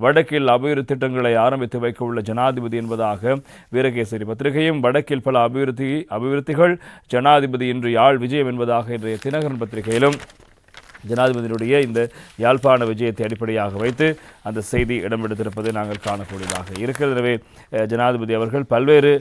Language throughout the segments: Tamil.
வடக்கில் அபிவிருத்தி திட்டங்களை ஆரம்பித்து வைக்க உள்ள ஜனாதிபதி என்பதாக வீரகேசரி பத்திரிகையும் வடக்கில் பல அபிவிருத்தி அபிவிருத்திகள் ஜனாதிபதி இன்று யாழ் விஜயம் என்பதாக இன்றைய தினகரன் பத்திரிகையிலும் ஜனாதிபதியினுடைய இந்த யாழ்ப்பாண விஜயத்தை அடிப்படையாக வைத்து அந்த செய்தி இடம்பெடுத்திருப்பதை நாங்கள் காணக்கூடியதாக இருக்கிறது. எனவே ஜனாதிபதி அவர்கள் பல்வேறு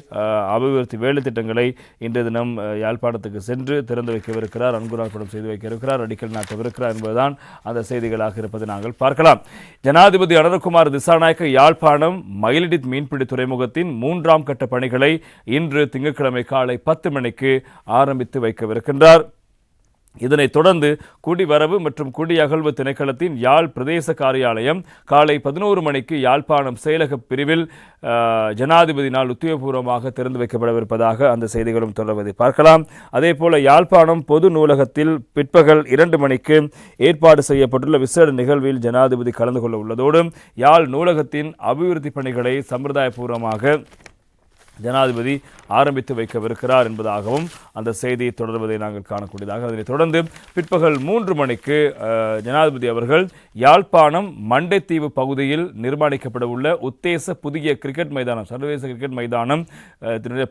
அபிவிருத்தி வேலை திட்டங்களை இன்றைய தினம் யாழ்ப்பாணத்துக்கு சென்று திறந்து வைக்கவிருக்கிறார் அன்குராப்படம் செய்து வைக்க இருக்கிறார் அடிக்கல் நாட்டவிருக்கிறார் என்பதுதான் அந்த செய்திகளாக இருப்பதை நாங்கள் பார்க்கலாம். ஜனாதிபதி அனந்தகுமார் திசாநாயக்க யாழ்ப்பாணம் மயிலடித் மீன்பிடி துறைமுகத்தின் மூன்றாம் கட்ட பணிகளை இன்று திங்கட்கிழமை காலை பத்து மணிக்கு ஆரம்பித்து வைக்கவிருக்கின்றார். இதனைத் தொடர்ந்து குடிவரவு மற்றும் குடியகழ்வு திணைக்களத்தின் யாழ் பிரதேச காரியாலயம் காலை பதினோரு மணிக்கு யாழ்ப்பாணம் செயலக பிரிவில் ஜனாதிபதியினால் உத்தியோகபூர்வமாக திறந்து வைக்கப்படவிருப்பதாக அந்த செய்திகளும் தொடர்வதை பார்க்கலாம். அதே போல யாழ்ப்பாணம் பொது நூலகத்தில் பிற்பகல் இரண்டு மணிக்கு ஏற்பாடு செய்யப்பட்டுள்ள விசேட நிகழ்வில் ஜனாதிபதி கலந்து கொள்ள உள்ளதோடு யாழ் நூலகத்தின் அபிவிருத்தி பணிகளை சம்பிரதாயபூர்வமாக ஜனாதிபதி ஆரம்பித்து வைக்கவிருக்கிறார் என்பதாகவும் அந்த செய்தி தொடர்வதை நாங்கள் காணக்கூடியதாக அதனைத் தொடர்ந்து பிற்பகல் மூன்று மணிக்கு ஜனாதிபதி அவர்கள் யாழ்ப்பாணம் மண்டைத்தீவு பகுதியில் நிர்மாணிக்கப்பட உள்ள உத்தேச புதிய கிரிக்கெட் மைதானம் சர்வதேச கிரிக்கெட் மைதானம்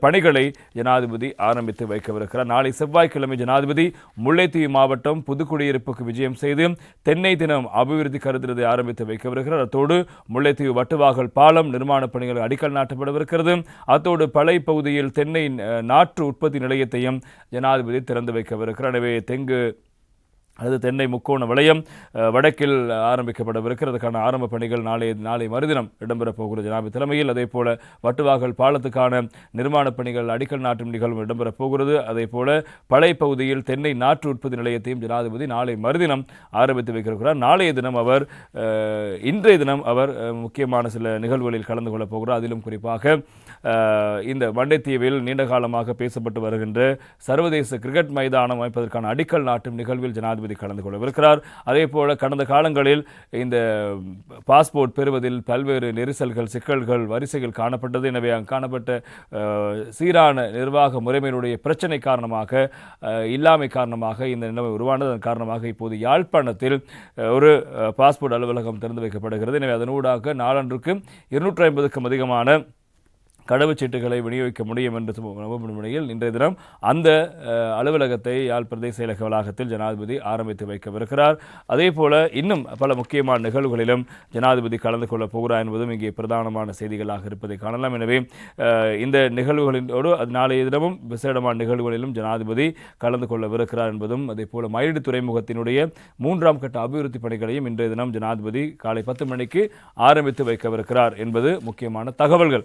பணிகளை ஜனாதிபதி ஆரம்பித்து வைக்கவிருக்கிறார். நாளை செவ்வாய்க்கிழமை ஜனாதிபதி முல்லைத்தீவு மாவட்டம் புதுக்குடியிருப்புக்கு விஜயம் செய்து தென்னை தினம் அபிவிருத்தி கருத்திரத்தை ஆரம்பித்து வைக்கவிருக்கிறார். அத்தோடு முல்லைத்தீவு வட்டுவாகல் பாலம் நிர்மாணப் பணிகள் அடிக்கல் நாட்டப்படவிருக்கிறது. அத்தோடு பளை பகுதியில் தென்னை நாற்று உற்பத்தி நிலையத்தையும் ஜனாதிபதி திறந்து வைக்கவிருக்கிறார் எனவே தெங்கு அல்லது தென்னை முக்கோண வளையம் வடக்கில் ஆரம்பிக்கப்படவிருக்கிறதுக்கான ஆரம்ப பணிகள் நாளை நாளை மறுதினம் இடம்பெறப் போகிறது. ஜனாபி தலைமையில் அதே போல வட்டுவாகல் பாலத்துக்கான நிர்மாணப் பணிகள் அடிக்கல் நாட்டும் நிகழ்வும் இடம்பெறப் போகிறது. அதே போல பழைய பகுதியில் தென்னை நாற்று உற்பத்தி நிலையத்தையும் ஜனாதிபதி நாளை மறுதினம் ஆரம்பித்து வைக்கிறார் நாளைய தினம் அவர் இன்றைய தினம் அவர் முக்கியமான சில நிகழ்வுகளில் கலந்து கொள்ளப் போகிறார். அதிலும் குறிப்பாக இந்த வண்டைத்தீவில் நீண்ட காலமாக பேசப்பட்டு வருகின்ற சர்வதேச கிரிக்கெட் மைதானம் அமைப்பதற்கான அடிக்கல் நாட்டும் நிகழ்வில் ஜனாதிபதி கலந்து கொள்ளவிருக்கிறார். அதே போல கடந்த காலங்களில் இந்த பாஸ்போர்ட் பெறுவதில் பல்வேறு நெரிசல்கள் சிக்கல்கள் வரிசைகள் காணப்பட்டது. எனவே அங்கு காணப்பட்ட சீரான நிர்வாக முறைமையினுடைய பிரச்சனை காரணமாக இல்லாமை காரணமாக இந்த நிலைமை உருவானது. அதன் காரணமாக இப்போது யாழ்ப்பாணத்தில் ஒரு பாஸ்போர்ட் அலுவலகம் திறந்து வைக்கப்படுகிறது. எனவே அதனூடாக நாளன்றுக்கு இருநூற்றி ஐம்பதுக்கும் அதிகமான கடவுச்சீட்டுகளை விநியோகிக்க முடியும் என்று நம்பப்படும் நிலையில் இன்றைய தினம் அந்த அலுவலகத்தை யாழ் பிரதேச செயலக வளாகத்தில் ஜனாதிபதி ஆரம்பித்து வைக்கவிருக்கிறார். அதே போல இன்னும் பல முக்கியமான நிகழ்வுகளிலும் ஜனாதிபதி கலந்து கொள்ளப் போகிறார் என்பதும் இங்கே பிரதானமான செய்திகளாக இருப்பதை காணலாம். எனவே இந்த நிகழ்வுகளோடு அது நாளைய தினமும் விசேடமான நிகழ்வுகளிலும் ஜனாதிபதி கலந்து கொள்ளவிருக்கிறார் என்பதும் அதே போல மயிலடி துறைமுகத்தினுடைய மூன்றாம் கட்ட அபிவிருத்தி பணிகளையும் இன்றைய தினம் ஜனாதிபதி காலை பத்து மணிக்கு ஆரம்பித்து வைக்கவிருக்கிறார் என்பது முக்கியமான தகவல்கள்.